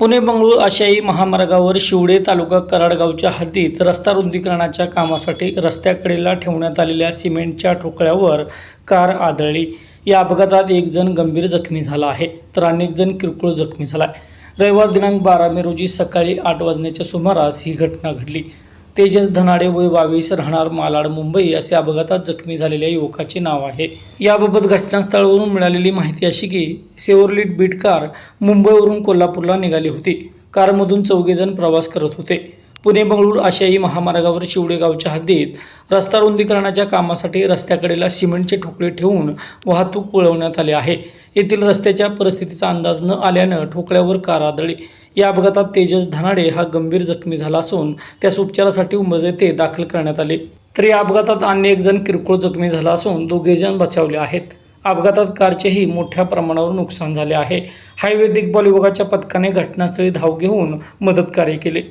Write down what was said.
पुणे बंगळूर आशियाई महामार्गावर शिवडे तालुका कराडगावच्या हद्दीत रस्ता रुंदीकरणाच्या कामासाठी रस्त्याकडेला ठेवण्यात आलेल्या सिमेंटच्या ठोकळ्यावर कार आदळली. या अपघातात एक जण गंभीर जखमी झाला आहे तर अनेक जण किरकोळ जखमी झाला आहे रविवार दिनांक बारा मे रोजी सकाळी आठ वाजण्याच्या सुमारास ही घटना घडली. तेजस धनाडे वय बावीस राहणार मालाड मुंबई असे अपघातात जखमी झालेल्या युवकाचे नाव आहे. याबाबत घटनास्थळावरून मिळालेली माहिती अशी की सेवरलीट बीट कार मुंबईवरून कोल्हापूरला निघाली होती. कारमधून चौघेजण प्रवास करत होते. पुणे बंगळूर आशियाई महामार्गावर शिवडे गावच्या हद्दीत रस्ता रुंदीकरणाच्या कामासाठी रस्त्याकडेला सिमेंटचे ठोकळे ठेवून वाहतूक वळवण्यात आली आहे. येथील रस्त्याच्या परिस्थितीचा अंदाज न आल्यानं ठोकळ्यावर कार आदळली. या अपघातात तेजस धनाडे हा गंभीर जखमी झाला असून त्यास उपचारासाठी उमरज येथे दाखल करण्यात आले. तर या अपघातात अन्य एक जण किरकोळ जखमी झाला असून दोघे जण बचावले आहेत. अपघातात कारचेही मोठ्या प्रमाणावर नुकसान झाले आहे. हायवे देखभाल विभागाच्या पथकाने घटनास्थळी धाव घेऊन मदत कार्य केले.